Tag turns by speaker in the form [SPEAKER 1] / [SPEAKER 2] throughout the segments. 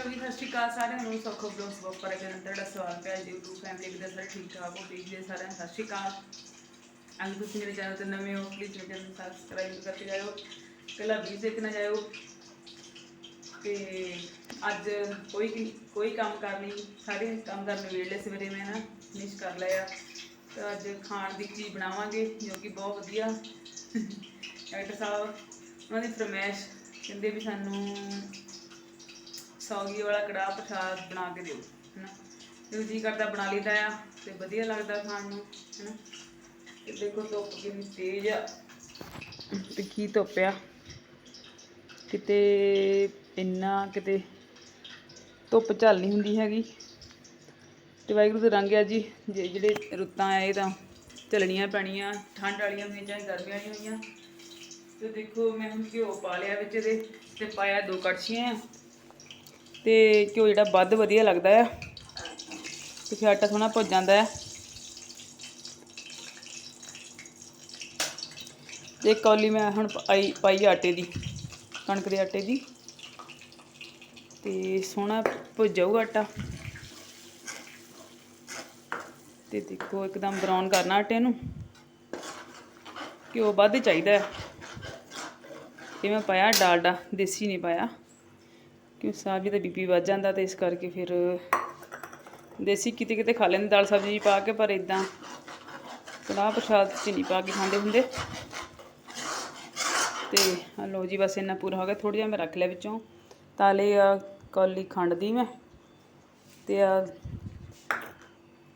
[SPEAKER 1] Hello ਜੀ, ਸਤਿ ਸ਼੍ਰੀ ਅਕਾਲ ਸਾਰਿਆਂ ਨੂੰ, ਸੁੱਖੋ ਬਲੌਗਸ ਬੱਪਰ ਦੇ ਅੰਦਰ ਦਾ ਸਵਾਗਤ ਹੈ YouTube ਫੈਮਿਲੀ ਦੇ ਸਾਰੇ ਠੀਕ ਠਾਕ ਹੋ ਪਲੀਜ਼ ਜੀ ਸਾਰਿਆਂ ਨੂੰ, ਸਤਿ ਸ਼੍ਰੀ ਅਕਾਲ। ਅਗਰ ਤੁਸੀਂ ਮੇਰੇ ਚੈਨਲ ਤੇ ਨਵੇਂ ਹੋ ਪਲੀਜ਼ ਮੇਰੇ ਚੈਨਲ ਨੂੰ ਸਬਸਕ੍ਰਾਈਬ ਕਰਕੇ ਜਾਇਓ ਕੱਲਾ ਵੀ ਦੇਖਣਾ ਜਾਇਓ। ਤੇ ਅੱਜ ਕੋਈ ਕੋਈ ਕੰਮ ਕਰ ਨਹੀਂ, ਸਾਰੇ ਕੰਮ ਕਰਨ ਵੇਲੇ ਸਵੇਰੇ ਮੈਂ ਨਾ ਫਿਨਿਸ਼ ਕਰ ਲਿਆ। ਤਾਂ ਅੱਜ ਖਾਣ ਦੀ ਚੀਜ਼ ਬਣਾਵਾਂਗੇ, ਜੋ ਕਿ ਬਹੁਤ ਵਧੀਆ। ਡਾਕਟਰ ਸਾਹਿਬ, ਉਹਨਾਂ ਦੀ ਫਰਮਾਇਸ਼, ਕਹਿੰਦੇ ਵੀ ਸਾਨੂੰ ਸੌਗੀ ਵਾਲਾ ਕੜਾਹ ਪ੍ਰਸ਼ਾਦ ਬਣਾ ਕੇ ਦਿਓ, ਹੈਨਾ? ਤੇ ਜੀ ਕਰਦਾ ਬਣਾ ਲਈਦਾ ਆ, ਤੇ ਵਧੀਆ ਲੱਗਦਾ ਖਾਣ ਨੂੰ, ਹੈਨਾ? ਤੇ ਦੇਖੋ ਧੁੱਪ ਕਿੰਨੀ ਤੇਜ਼ ਆ, ਤੇ ਕੀ ਧੁੱਪ ਆ? ਕਿਤੇ ਇੰਨਾ ਕਿਤੇ ਧੁੱਪ ਝੱਲ ਨਹੀਂ ਹੁੰਦੀ ਹੈਗੀ। ਤੇ ਵਾਹਿਗੁਰੂ ਦੇ ਰੰਗ ਆ ਜੀ, ਜੇ ਜਿਹੜੇ ਰੁੱਤਾਂ ਆ, ਇਹ ਤਾਂ ਝੱਲਣੀਆਂ ਪੈਣੀਆਂ, ਠੰਡ ਵਾਲੀਆਂ ਹੋਈਆਂ ਚਾਹੇ ਗਰਮੀ ਵਾਲੀਆਂ ਹੋਈਆਂ। ਤੇ ਦੇਖੋ, ਮੈਂ ਹੁਣ ਘਿਓ ਪਾ ਲਿਆ ਵਿੱਚ ਇਹਦੇ, ਤੇ ਪਾਇਆ ਦੋ ਕੜਛੀਆਂ। ਤੇ ਘਿਓ ਜਿਹੜਾ ਵੱਧ ਵਧੀਆ ਲੱਗਦਾ ਆ। ਤੇ ਫਿਰ ਆਟਾ ਸੋਹਣਾ ਭੁੱਜ ਜਾਂਦਾ ਆ। ਤੇ ਇੱਕ ਕੌਲੀ ਮੈਂ ਹੁਣ ਪਾਈ ਪਾਈ ਆਟੇ ਦੀ, ਕਣਕ ਦੇ ਆਟੇ ਦੀ। ਤੇ ਸੋਹਣਾ ਭੁੱਜ ਜਾਊਗਾ ਆਟਾ। ਤੇ ਦੇਖੋ ਇੱਕਦਮ ਬਰਾਊਨ ਕਰਨਾ ਆਟੇ ਨੂੰ। ਘਿਓ ਵੱਧ ਚਾਹੀਦਾ ਹੈ ਇਹ ਮੈਂ ਪਾਇਆ ਡਾਲਡਾ, ਦੇਸੀ ਨਹੀਂ ਪਾਇਆ। ਕਿਉਂ ਸਾਬੀ ਦਾ ਬੀਪੀ ਵੱਧ ਜਾਂਦਾ ਤੇ ਇਸ ਕਰਕੇ ਫਿਰ ਦੇਸੀ ਕਿਤੇ ਕਿਤੇ ਖਾ ਲੈਂਦੇ, ਦਾਲ ਸਬਜ਼ੀ ਪਾ ਕੇ, ਪਰ ਇਦਾਂ ਕੜਾਹ ਪ੍ਰਸ਼ਾਦ ਚ ਨਹੀਂ ਪਾ ਕੇ ਖਾਂਦੇ ਹੁੰਦੇ। ਤੇ ਆਹ ਲਓ ਜੀ, ਬਸ ਇੰਨਾ ਪੂਰਾ ਹੋ ਗਿਆ। ਥੋੜਾ ਜਿਹਾ ਮੈਂ ਰੱਖ ਲਿਆ ਵਿੱਚੋਂ। ਤਾਲੇ ਆ, ਕੌਲੀ ਖੰਡ ਦੀ ਮੈਂ। ਤੇ ਆ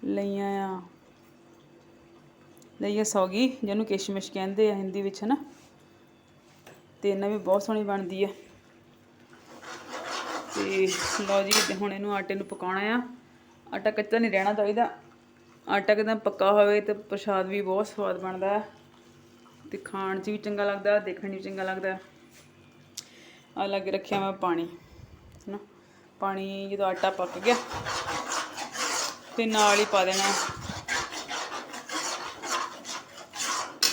[SPEAKER 1] ਲਈਆਂ ਆ, ਲਈਆਂ ਸੌਗੀ, ਜਿਹਨੂੰ ਕਿਸ਼ਮਿਸ਼ ਕਹਿੰਦੇ ਆ ਹਿੰਦੀ ਵਿੱਚ, ਹਨਾ? ਤੇ ਇਹਨਾਂ ਵੀ ਬਹੁਤ ਸੋਹਣੀ ਬਣਦੀ ਆ। ਤੇ ਲਓ ਜੀ ਤੇ ਹੁਣ ਇਹਨੂੰ ਆਟੇ ਨੂੰ ਪਕਾਉਣਾ ਆ। ਆਟਾ ਕੱਚਾ ਨਹੀਂ ਰਹਿਣਾ ਚਾਹੀਦਾ। ਆਟਾ ਕਿਦਾਂ ਪੱਕਾ ਹੋਵੇ ਤੇ ਪ੍ਰਸ਼ਾਦ ਵੀ ਬਹੁਤ ਸਵਾਦ ਬਣਦਾ ਹੈ ਤੇ ਖਾਣ 'ਚ ਵੀ ਚੰਗਾ ਲੱਗਦਾ, ਦੇਖਣ 'ਚ ਵੀ ਚੰਗਾ ਲੱਗਦਾ। ਆ ਲੱਗ ਰੱਖਿਆ ਮੈਂ ਪਾਣੀ, ਹਨਾ। ਪਾਣੀ ਜਦੋਂ ਆਟਾ ਪੱਕ ਗਿਆ ਤੇ ਨਾਲ ਹੀ ਪਾ ਦੇਣਾ।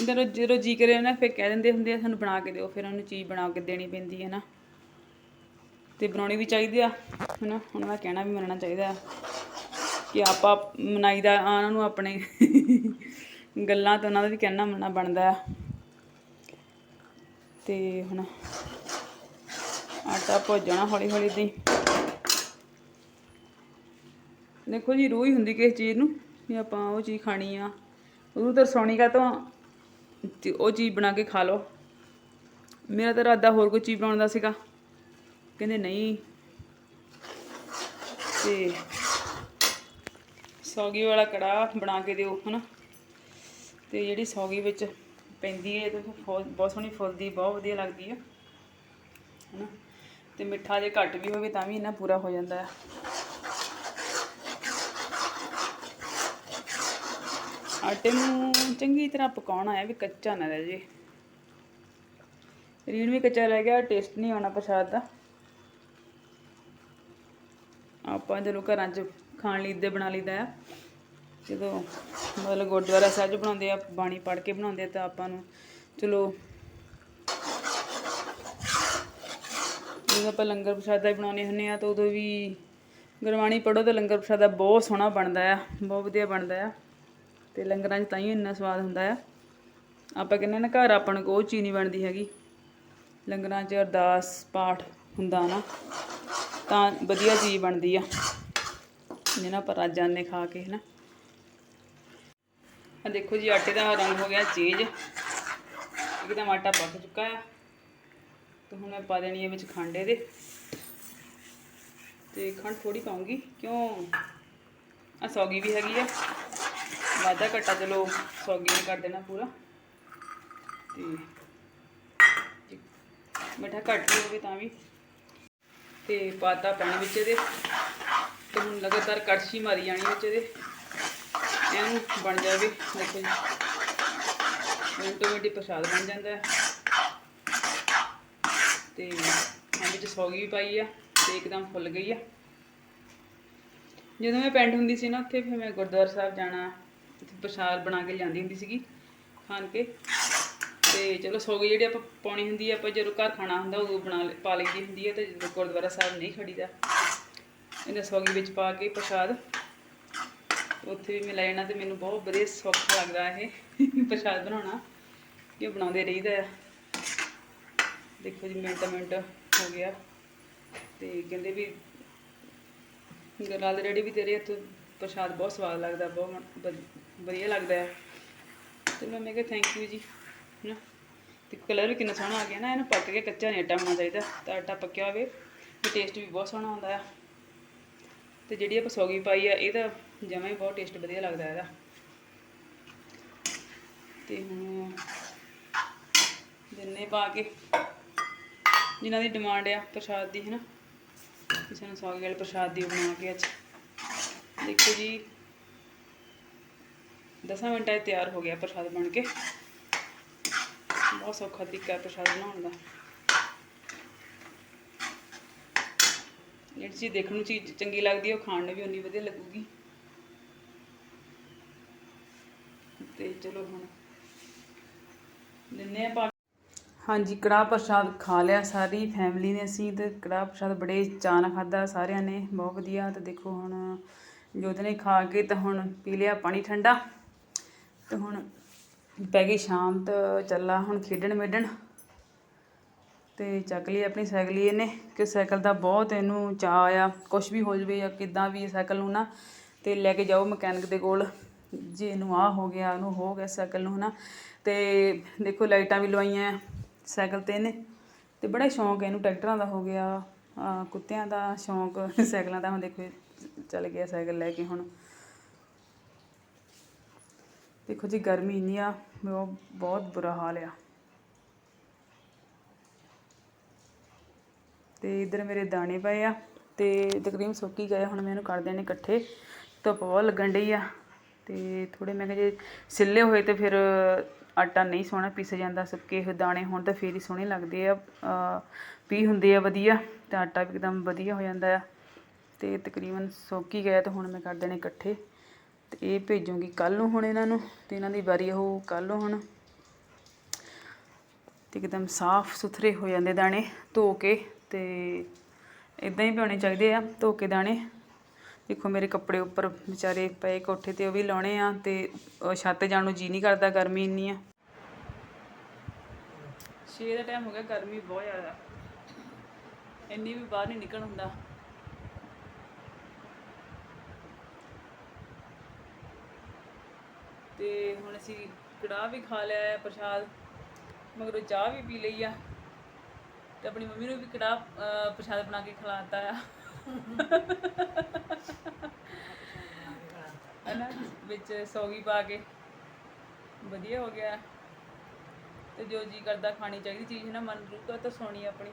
[SPEAKER 1] ਜਦੋਂ ਜਦੋਂ ਜੀ ਕਰੇ ਨਾ, ਫਿਰ ਕਹਿ ਦਿੰਦੇ ਹੁੰਦੇ ਆ, ਸਾਨੂੰ ਬਣਾ ਕੇ ਦਿਓ, ਫਿਰ ਉਹਨੂੰ ਚੀਜ਼ ਬਣਾ ਕੇ ਦੇਣੀ ਪੈਂਦੀ ਹੈ ਨਾ। ਤੇ ਬਣਾਉਣੀ ਵੀ ਚਾਹੀਦੀ ਆ, ਹਨਾ? ਉਹਨਾਂ ਦਾ ਕਹਿਣਾ ਵੀ ਮੰਨਣਾ ਚਾਹੀਦਾ ਆ ਕਿ ਆਪਾਂ ਮਨਾਈਦਾ ਉਹਨਾਂ ਨੂੰ ਆਪਣੇ ਗੱਲਾਂ ਤੇ ਉਹਨਾਂ ਦਾ ਵੀ ਕਹਿਣਾ ਮੰਨਣਾ ਬਣਦਾ ਆ। ਤੇ ਹੁਣ ਆਟਾ ਭੁੱਜਣਾ ਹੌਲੀ ਹੌਲੀ ਦੀ ਦੇਖੋ ਜੀ ਰੂਹ ਹੀ ਹੁੰਦੀ ਕਿਸੇ ਚੀਜ਼ ਨੂੰ ਵੀ ਆਪਾਂ ਉਹ ਚੀਜ਼ ਖਾਣੀ ਆ। ਉਹਨੂੰ ਤਾਂ ਰਸੌਣੀ ਕਾ ਤੋਂ ਉਹ ਚੀਜ਼ ਬਣਾ ਕੇ ਖਾ ਲਓ। ਮੇਰਾ ਤਾਂ ਇਰਾਦਾ ਹੋਰ ਕੋਈ ਚੀਜ਼ ਬਣਾਉਣ ਦਾ ਸੀਗਾ। ਕਹਿੰਦੇ ਨਹੀਂ। ਤੇ ਸੌਗੀ ਵਾਲਾ ਕੜਾਹ ਬਣਾ ਕੇ ਦਿਓ, ਹਨਾ। ਤੇ ਜਿਹੜੀ ਸੌਗੀ ਵਿੱਚ ਪੈਂਦੀ ਹੈ, ਤੇ ਫੁੱਲ- ਬਹੁਤ ਸੋਹਣੀ ਫੁੱਲਦੀ, ਬਹੁਤ ਵਧੀਆ ਲੱਗਦੀ ਹੈ ਹਨਾ। ਤੇ ਮਿੱਠਾ ਜੇ ਘੱਟ ਵੀ ਹੋਵੇ, ਤਾਂ ਵੀ ਇਹਨਾਂ ਪੂਰਾ ਹੋ ਜਾਂਦਾ ਹੈ ਆਟੇ ਨੂੰ ਚੰਗੀ ਤਰ੍ਹਾਂ ਪਕਾਉਣਾ ਹੈ ਵੀ ਕੱਚਾ ਨਾ ਰਹਿ ਜੇ। ਰੀਣ ਵੀ ਕੱਚਾ ਰਹਿ ਗਿਆ, ਟੇਸਟ ਨਹੀਂ ਆਉਣਾ ਪ੍ਰਸ਼ਾਦ ਦਾ। ਆਪਾਂ ਜਦੋਂ ਘਰਾਂ 'ਚ ਖਾਣ ਲਈ ਦੇ ਬਣਾ ਲਈਦਾ ਆ। ਜਦੋਂ ਮਤਲਬ ਗੁਰਦੁਆਰਾ ਸਾਹਿਬ ਬਣਾਉਂਦੇ ਆ, ਬਾਣੀ ਪੜ੍ਹ ਕੇ ਬਣਾਉਂਦੇ ਆ ਤਾਂ ਆਪਾਂ ਨੂੰ ਚਲੋ ਜਦੋਂ ਆਪਾਂ ਲੰਗਰ ਪ੍ਰਸ਼ਾਦਾ ਹੀ ਬਣਾਉਂਦੇ ਹੁੰਦੇ ਆ ਤਾਂ ਉਦੋਂ ਵੀ ਗੁਰਬਾਣੀ ਪੜੋ ਤਾਂ ਲੰਗਰ ਪ੍ਰਸ਼ਾਦਾ ਬਹੁਤ ਸੋਹਣਾ ਬਣਦਾ ਆ, ਬਹੁਤ ਵਧੀਆ ਬਣਦਾ ਆ। ਤੇ ਲੰਗਰਾਂ 'ਚ ਤਾਂ ਹੀ ਇੰਨਾ ਸਵਾਦ ਹੁੰਦਾ ਆ। ਆਪਾਂ ਕਹਿੰਦੇ ਨਾ ਘਰ ਆਪਾਂ ਨੂੰ ਕੋਈ ਚੀਜ਼ ਨਹੀਂ ਬਣਦੀ ਹੈਗੀ। ਲੰਗਰਾਂ 'ਚ ਅਰਦਾਸ, ਪਾਠ ਹੁੰਦਾ ਨਾ, ਤਾਂ ਵਧੀਆ ਚੀਜ਼ ਬਣਦੀ ਆ। ਜਿਹਨਾਂ ਆਪਾਂ ਰੱਜ ਜਾਂਦੇ ਖਾ ਕੇ, ਹਨਾ। ਆ ਦੇਖੋ ਜੀ, ਆਟੇ ਦਾ ਰੰਗ ਹੋ ਗਿਆ ਚੇਂਜ। ਇੱਕਦਮ ਆਟਾ ਪੱਕ ਚੁੱਕਾ ਆ। ਤੇ ਹੁਣ ਮੈਂ ਪਾ ਦੇਣੀ ਹੈ ਵਿੱਚ ਖੰਡ ਇਹਦੇ ਤੇ ਖੰਡ ਥੋੜੀ ਪਾਉਂਗੀ, ਕਿਉਂ? ਆ ਸੌਗੀ ਵੀ ਹੈਗੀ ਆ। ਵਾਧਾ ਘਟਾ ਚਲੋ ਸੌਗੀ ਨੇ ਕਰ ਦੇਣਾ ਪੂਰਾ। ਤੇ ਮਿੱਠਾ ਘੱਟ ਵੀ ਹੋਵੇ ਤਾਂ ਵੀ। ਤੇ ਪਾਤਾ ਪਾਣੀ ਵਿੱਚ ਇਹਦੇ ਤੇ ਹੁਣ ਲਗਾਤਾਰ ਕੜਛੀ ਮਾਰੀ ਜਾਣੀ ਵਿੱਚ ਇਹਦੇ। ਇਹਨੂੰ ਬਣ ਜਾਵੇ, ਦੇਖੋ ਜੀ। ਮਿੰਟੋ ਮਿੰਟੀ ਪ੍ਰਸ਼ਾਦ ਬਣ ਜਾਂਦਾ। ਹੈ ਤੇ ਹਾਂ ਵਿੱਚ ਸੌਗੀ ਵੀ ਪਾਈ ਆ ਤੇ ਇੱਕਦਮ ਫੁੱਲ ਗਈ ਆ। ਜਦੋਂ ਮੈਂ ਪਿੰਡ ਹੁੰਦੀ ਸੀ ਨਾ, ਉੱਥੇ ਫਿਰ ਮੈਂ ਗੁਰਦੁਆਰਾ ਸਾਹਿਬ ਜਾਣਾ ਪ੍ਰਸ਼ਾਦ ਬਣਾ ਕੇ ਲਿਆਂਦੀ ਹੁੰਦੀ ਸੀਗੀ, ਖਾਣ ਕੇ। ਤੇ ਚਲੋ ਸੌਗੀ ਜਿਹੜੀ ਆਪਾਂ ਪਾਉਣੀ ਹੁੰਦੀ ਆ, ਆਪਾਂ ਜਦੋਂ ਘਰ ਖਾਣਾ ਹੁੰਦਾ ਉਦੋਂ ਬਣਾ ਲ- ਪਾ ਲਈਦੀ ਹੁੰਦੀ ਹੈ ਤੇ ਜਦੋਂ ਗੁਰਦੁਆਰਾ ਸਾਹਿਬ ਨਹੀਂ ਖੜੀਦਾ ਇਹਨੇ ਸੌਗੀ ਵਿੱਚ ਪਾ ਕੇ ਪ੍ਰਸ਼ਾਦ। ਉੱਥੇ ਵੀ ਮਿਲਾ ਜਾਣਾ ਤੇ ਮੈਨੂੰ ਬਹੁਤ ਵਧੀਆ ਸੌਖਾ ਲੱਗਦਾ ਇਹ ਪ੍ਰਸ਼ਾਦ ਬਣਾਉਣਾ, ਕਿ ਬਣਾਉਂਦੇ ਰਹੀਦਾ ਆ। ਦੇਖੋ ਜੀ, ਮਿੰਟ ਮਿੰਟ ਹੋ ਗਿਆ। ਤੇ ਕਹਿੰਦੇ ਵੀ ਗਲਾਲ ਦੇ ਰੈਡੀ ਵੀ ਤੇਰੇ ਹੱਥੋਂ ਪ੍ਰਸ਼ਾਦ ਬਹੁਤ ਸਵਾਦ ਲੱਗਦਾ, ਬਹੁਤ ਵਧੀਆ ਲੱਗਦਾ ਹੈ ਤੇ ਮੈਂ ਮੈਂ ਕਿਹਾ ਥੈਂਕ ਯੂ ਜੀ ਨਾ ਤੇ ਕਲਰ ਵੀ ਕਿੰਨਾ ਸੋਹਣਾ ਆ ਗਿਆ ਨਾ, ਇਹਨੂੰ ਪੱਕ ਕੇ ਕੱਚਾ ਨਹੀਂ ਆਟਾ ਹੋਣਾ ਚਾਹੀਦਾ, ਤਾਂ ਆਟਾ ਪੱਕਿਆ ਹੋਵੇ ਤੇ ਟੇਸਟ ਵੀ ਬਹੁਤ ਸੋਹਣਾ ਆਉਂਦਾ ਆ। ਤੇ ਜਿਹੜੀ ਆਪਾਂ ਸੌਗੀ ਪਾਈ ਆ ਇਹਦਾ ਜਮਾਂ ਹੀ ਬਹੁਤ ਟੇਸਟ ਵਧੀਆ ਲੱਗਦਾ ਇਹਦਾ। ਤੇ ਹੁਣ ਦਿਨੇ ਪਾ ਕੇ ਜਿਨ੍ਹਾਂ ਦੀ ਡਿਮਾਂਡ ਆ, ਪ੍ਰਸ਼ਾਦ ਦੀ ਹੈ ਨਾ ਕਿਸੇ ਨੂੰ ਸੌਗੀ ਵਾਲੇ ਪ੍ਰਸ਼ਾਦ ਦੀ ਬਣਾ ਕੇ ਅੱਜ। ਦੇਖੋ ਜੀ 10 ਮਿੰਟਾਂ 'ਚ ਤਿਆਰ ਹੋ ਗਿਆ ਪ੍ਰਸ਼ਾਦ ਬਣ ਕੇ। ਬਹੁਤ ਸੌਖਾ ਤਰੀਕਾ ਪ੍ਰਸ਼ਾਦ ਬਣਾਉਣ ਦਾ ਜਿਹੜੀ ਚੀਜ਼ ਦੇਖਣ ਨੂੰ ਚੀਜ਼ ਚੰਗੀ ਲੱਗਦੀ ਹੈ ਉਹ ਖਾਣ ਨੂੰ ਵੀ ਉਨੀ ਵਧੀਆ ਲੱਗੂਗੀ ਤੇ ਚਲੋ ਹੁਣ ਲੈਨੇ ਆ ਹਾਂਜੀ, ਕੜਾਹ ਪ੍ਰਸ਼ਾਦ ਖਾ ਲਿਆ ਸਾਰੀ ਫੈਮਿਲੀ ਨੇ ਅਸੀਂ ਤੇ ਕੜਾਹ ਪ੍ਰਸ਼ਾਦ ਬੜੇ ਚਾਅ ਨਾਲ ਖਾਦਾ ਸਾਰਿਆਂ ਨੇ, ਬਹੁਤ ਵਧੀਆ। ਤੇ ਦੇਖੋ ਹੁਣ ਜੋਤ ਨੇ ਖਾ ਕੇ ਤਾਂ ਹੁਣ ਪੀ ਲਿਆ ਪਾਣੀ ਠੰਡਾ। ਤੇ ਹੁਣ ਪੈ ਗਈ ਸ਼ਾਮ ਤੇ ਚੱਲਾ ਹੁਣ ਖੇਡਣ ਮੇਡਣ। ਤੇ ਚੱਕ ਲਈ ਆਪਣੀ ਸਾਈਕਲ ਹੀ ਇਹਨੇ, ਕਿ ਸਾਈਕਲ ਦਾ ਬਹੁਤ ਇਹਨੂੰ ਚਾਅ ਆ ਕੁਝ ਵੀ ਹੋ ਜਵੇ ਜਾਂ ਕਿਦਾਂ ਵੀ ਸਾਈਕਲ ਨੂੰ ਨਾ, ਤੇ ਲੈ ਕੇ ਜਾਓ ਮਕੈਨਿਕ ਦੇ ਕੋਲ। ਜੇ ਇਹਨੂੰ ਆ ਹੋ ਗਿਆ ਉਹਨੂੰ ਹੋ ਗਿਆ ਸਾਈਕਲ ਨੂੰ ਹਨਾ। ਤੇ ਦੇਖੋ ਲਾਈਟਾਂ ਵੀ ਲਵਾਈਆਂ ਸਾਈਕਲ ਤੇ ਇਹਨੇ, ਤੇ ਬੜਾ ਸ਼ੌਂਕ ਇਹਨੂੰ, ਟਰੈਕਟਰਾਂ ਦਾ ਹੋ ਗਿਆ ਕੁੱਤਿਆਂ ਦਾ ਸ਼ੌਂਕ, ਸਾਈਕਲਾਂ ਦਾ। ਹੁਣ ਦੇਖੋ, ਚੱਲ ਗਿਆ ਸਾਈਕਲ ਲੈ ਕੇ ਹੁਣ। ਦੇਖੋ ਜੀ, ਗਰਮੀ ਇੰਨੀ ਆ ਬਹੁਤ ਬਹੁਤ ਬੁਰਾ ਹਾਲ ਆ। ਤੇ ਇਧਰ ਮੇਰੇ ਦਾਣੇ ਪਏ ਆ, ਤੇ ਤਕਰੀਬਨ ਸੁੱਕ ਗਏ ਹੁਣ ਮੈਂ ਇਹਨੂੰ ਕਰ ਦੇਣੇ ਇਕੱਠੇ। ਧੁੱਪ ਬਹੁਤ ਲੱਗਣ ਡਈ ਆ, ਤੇ ਥੋੜੇ ਮੈਂ ਕਿਹਾ ਜੇ ਸਿੱਲੇ ਹੋਏ ਤੇ ਫਿਰ ਆਟਾ ਨਹੀਂ ਸੋਹਣਾ ਪੀਸ ਜਾਂਦਾ, ਸੁੱਕੇ ਹੋਏ ਦਾਣੇ ਹੋਣ ਤਾਂ ਫੇਰ ਹੀ ਸੋਹਣੇ ਲੱਗਦੇ ਆ ਪੀ ਹੁੰਦੇ ਆ ਵਧੀਆ, ਤੇ ਆਟਾ ਵੀ ਇੱਕਦਮ ਵਧੀਆ ਹੋ ਜਾਂਦਾ ਆ। ਤੇ ਤਕਰੀਬਨ ਸੁੱਕ ਹੀ ਗਿਆ ਤੇ ਹੁਣ ਮੈਂ ਕਰ ਦੇਣੇ ਇਕੱਠੇ। ਤੇ ਇਹ ਭੇਜੂਗੀ ਕੱਲ ਨੂੰ ਹੁਣ ਇਹਨਾਂ ਨੂੰ ਤੇ ਇਹਨਾਂ ਦੀ ਵਾਰੀ ਉਹ ਕੱਲ ਨੂੰ ਹੁਣ। ਤੇ ਇੱਕਦਮ ਸਾਫ਼ ਸੁਥਰੇ ਹੋ ਜਾਂਦੇ ਦਾਣੇ ਧੋ ਕੇ ਤੇ ਇਦਾਂ ਹੀ ਪਿਉਣੇ ਚਾਹੀਦੇ ਆ ਧੋ ਕੇ ਦਾਣੇ। ਦੇਖੋ ਮੇਰੇ ਕੱਪੜੇ ਉੱਪਰ ਵਿਚਾਰੇ ਪਏ ਕੋਠੇ ਤੇ ਉਹ ਵੀ ਲਾਉਣੇ ਆ ਤੇ ਛੱਤ ਜਾਣ ਨੂੰ ਜੀ ਨਹੀਂ ਕਰਦਾ ਗਰਮੀ ਇੰਨੀ ਆ। 6 ਦਾ ਟਾਈਮ ਹੋ ਗਿਆ ਗਰਮੀ ਬਹੁਤ ਜ਼ਿਆਦਾ। ਇੰਨੀ ਵੀ ਬਾਹਰ ਨਹੀਂ ਨਿਕਲ ਹੁੰਦਾ। ਤੇ ਹੁਣ ਅਸੀਂ ਕੜਾਹ ਵੀ ਖਾ ਲਿਆ ਪ੍ਰਸ਼ਾਦ ਮਗਰੋਂ ਚਾਹ ਵੀ ਪੀ ਲਈ ਆ। ਤੇ ਆਪਣੀ ਮੰਮੀ ਨੂੰ ਵੀ ਕੜਾਹ ਅਹ, ਪ੍ਰਸ਼ਾਦ ਬਣਾ ਕੇ ਖਿਲਾਤਾ ਆ। ਹਨਾ ਵਿੱਚ ਸੌਗੀ ਪਾ ਕੇ। ਵਧੀਆ ਹੋ ਗਿਆ। ਤੇ ਜੋ ਜੀ ਕਰਦਾ ਖਾਣੀ ਚਾਹੀਦੀ ਚੀਜ਼ ਨਾ ਮਨ ਰੂਗਾ ਤਾਂ ਸੋਣੀ ਆਪਣੀ।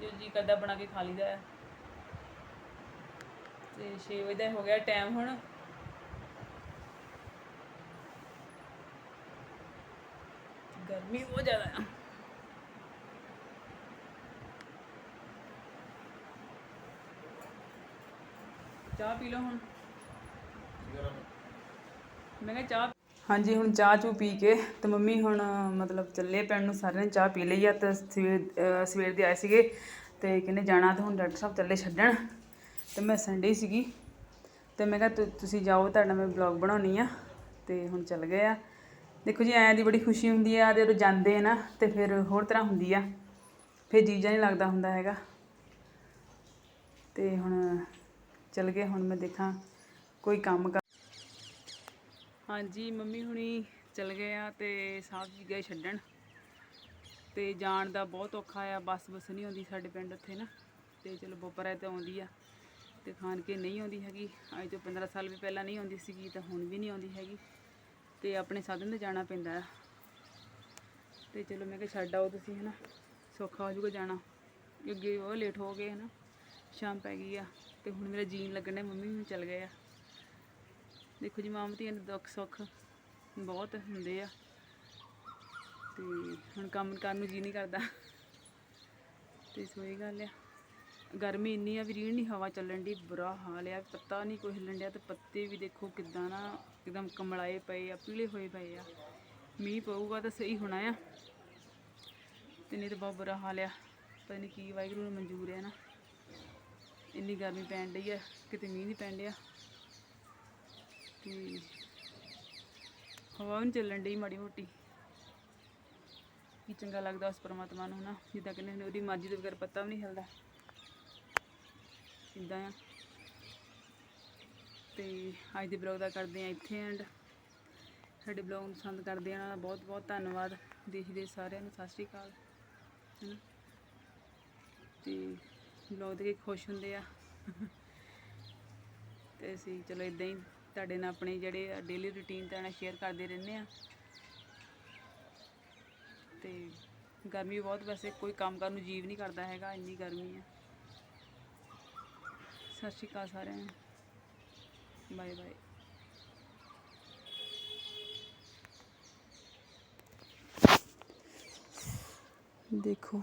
[SPEAKER 1] ਜੋ ਜੀ ਕਰਦਾ ਬਣਾ ਕੇ ਖਾ ਲਈਦਾ ਹੈ ਤੇ 6 ਵਜੇ ਦਾ ਹੋ ਗਿਆ ਟਾਈਮ ਹੁਣ। ਗਰਮੀ ਬਹੁਤ ਜ਼ਿਆਦਾ ਆ। ਚਾਹ ਪੀ ਲਓ ਹੁਣ। ਮੈਂ ਕਿਹਾ ਚਾਹ ਹਾਂਜੀ, ਹੁਣ ਚਾਹ ਚੂ ਪੀ ਕੇ ਤੇ ਮੰਮੀ ਹੁਣ, ਮਤਲਬ ਚੱਲੇ ਪੈਣ ਨੂੰ ਸਾਰਿਆਂ ਨੇ ਚਾਹ ਪੀ ਲਈ ਆ ਤੇ ਸਵੇਰ, ਅਹ ਸਵੇਰ ਦੇ ਆਏ ਸੀਗੇ ਤੇ ਕਹਿੰਦੇ ਜਾਣਾ ਤੇ ਹੁਣ ਡਾਕਟਰ ਸਾਹਿਬ ਚੱਲੇ ਛੱਡਣ ਤੇ ਮੈਂ ਸੰਡੇ ਸੀਗੀ ਤੇ ਮੈਂ ਕਿਹਾ ਤੁ- ਤੁਸੀਂ ਜਾਓ, ਤੁਹਾਡਾ ਮੈਂ ਵਲੌਗ ਬਣਾਉਣੀ ਆ ਤੇ ਹੁਣ ਚੱਲ ਗਏ ਆ। ਦੇਖੋ ਜੀ, ਐਂ ਦੀ ਬੜੀ ਖੁਸ਼ੀ ਹੁੰਦੀ ਆ ਜਦੋਂ ਜਾਂਦੇ ਆ ਨਾ, ਤੇ ਫਿਰ ਹੋਰ ਤਰ੍ਹਾਂ ਹੁੰਦੀ ਆ। ਫਿਰ ਜੀਜਾ ਨਹੀਂ ਲੱਗਦਾ ਹੁੰਦਾ ਹੈਗਾ। ਤੇ ਹੁਣ ਚੱਲ ਗਏ, ਹੁਣ ਮੈਂ ਦੇਖਾਂ ਕੋਈ ਕੰਮ ਕਰ ਹਾਂਜੀ, ਮੰਮੀ ਹੁਣੀ ਚਲ ਗਏ ਆ ਤੇ ਸਾਹਿਬ ਜੀ ਗਏ ਛੱਡਣ। ਤੇ ਜਾਣ ਦਾ ਬਹੁਤ ਔਖਾ ਆ, ਬੱਸ ਬੱਸ ਨਹੀਂ ਆਉਂਦੀ ਸਾਡੇ ਪਿੰਡ ਉੱਥੇ ਨਾ। ਤੇ ਚਲੋ ਬੋਪਰਾ ਤੇ ਆਉਂਦੀ ਆ, ਤੇ ਖਾਨ ਕੇ ਨਹੀਂ ਆਉਂਦੀ ਹੈਗੀ। ਅੱਜ ਤੋਂ 15 ਸਾਲ ਵੀ ਪਹਿਲਾਂ ਨਹੀਂ ਆਉਂਦੀ ਸੀਗੀ, ਤਾਂ ਹੁਣ ਵੀ ਨਹੀਂ ਆਉਂਦੀ ਹੈਗੀ। ਤੇ ਆਪਣੇ ਸਾਧਨ ਤੇ ਜਾਣਾ ਪੈਂਦਾ ਆ। ਤੇ ਚਲੋ ਮੈਂ ਕਿਹਾ ਛੱਡ ਆਓ ਤੁਸੀਂ, ਹਨਾ? ਸੌਖਾ ਹੋ ਜਾਊਗਾ ਜਾਣਾ। ਅੱਗੇ ਉਹ ਲੇਟ ਹੋ ਗਏ, ਹਨਾ? ਸ਼ਾਮ ਪੈ ਗਈ ਆ। ਤੇ ਹੁਣ ਮੇਰਾ ਜੀਨ ਲੱਗਣਾ ਮੰਮੀ ਵੀ ਚਲ ਗਏ ਆ। ਦੇਖੋ ਜੀ ਮਾਂ ਧੀਆਂ ਦੇ ਦੁੱਖ ਸੁੱਖ ਬਹੁਤ ਹੁੰਦੇ ਆ। ਤੇ ਹੁਣ ਕੰਮ ਕਰਨ ਨੂੰ ਜੀ ਨਹੀਂ ਕਰਦਾ। ਤੇ ਸੋ ਗੱਲ ਆ। ਗਰਮੀ ਇੰਨੀ ਆ, ਵੀ ਰੀਣ ਨਹੀਂ ਹਵਾ ਚੱਲਣ ਦੀ ਬੁਰਾ ਹਾਲ ਆ। ਪੱਤਾ ਨਹੀਂ ਕੋਈ ਹਿੱਲਣ ਡਿਆ ਤੇ ਪੱਤੇ ਵੀ ਦੇਖੋ ਕਿਦਾਂ ਨਾ ਇੱਕਦਮ ਕਮਲਾਏ ਪਏ ਆ, ਪੀਲੇ ਹੋਏ ਪਏ ਆ। ਮੀਂਹ ਪਊਗਾ ਤਾਂ ਸਹੀ ਹੋਣਾ ਆ। ਤੇ ਨਹੀਂ ਤਾਂ ਬਹੁਤ ਬੁਰਾ ਹਾਲ ਆ। ਪਤਾ ਨਹੀਂ ਕੀ ਵਾਹਿਗੁਰੂ ਨੂੰ ਮਨਜ਼ੂਰ ਹੈ ਨਾ। ਇੰਨੀ ਗਰਮੀ ਪੈਣ ਡਈ ਆ, ਕਿਤੇ ਮੀਂਹ ਨਹੀਂ ਪੈਣ ਡਿਆ। ਤੇ ਹਵਾ ਵੀ ਨੀ ਚੱਲਣ ਡਈ ਮਾੜੀ ਮੋਟੀ। ਕੀ ਚੰਗਾ ਲੱਗਦਾ ਉਸ ਪਰਮਾਤਮਾ ਨੂੰ ਨਾ, ਜਿੱਦਾਂ ਕਹਿੰਦੇ ਨੇ ਉਹਦੀ ਮਰਜ਼ੀ ਦੇ ਬਗੈਰ ਪਤਾ ਵੀ ਨਹੀਂ ਹਿਲਦਾ। ਇਦਾਂ ਆ? ਤੇ ਅੱਜ ਦੇ ਬਲੌਗ ਦਾ ਕਰਦੇ ਆ ਇੱਥੇ ਐਂਡ ਸਾਡੇ ਬਲੌਗ ਨੂੰ ਪਸੰਦ ਕਰਦੇ ਆ ਉਹਨਾਂ ਦਾ ਬਹੁਤ ਬਹੁਤ ਧੰਨਵਾਦ ਦੇਸ਼ ਦੇ ਸਾਰਿਆਂ ਨੂੰ, ਸਤਿ ਸ਼੍ਰੀ ਅਕਾਲ, ਹੈਨਾ? ਤੇ ਬਲੌਗ ਦੇ ਖੁਸ਼ ਹੁੰਦੇ ਆ। ਤੇ ਅਸੀਂ ਚਲੋ ਇਦਾਂ ਹੀ ਤੁਹਾਡੇ ਨਾਲ ਆਪਣੇ ਜਿਹੜੇ ਡੇਲੀ ਰੁਟੀਨ ਤੇ ਨਾਲ ਸ਼ੇਅਰ ਕਰਦੇ ਰਹਿੰਦੇ ਆ ਤੇ ਗਰਮੀ ਬਹੁਤ, ਵੈਸੇ ਕੋਈ ਕੰਮ ਕਰਨ ਨੂੰ ਜੀਵ ਨਹੀਂ ਕਰਦਾ ਹੈਗਾ, ਇੰਨੀ ਗਰਮੀ ਆ। ਸਤਿ ਸ਼੍ਰੀ ਅਕਾਲ ਸਾਰਿਆਂ ਨੂੰ। ਬਾਏ ਬਾਏ ਦੇਖੋ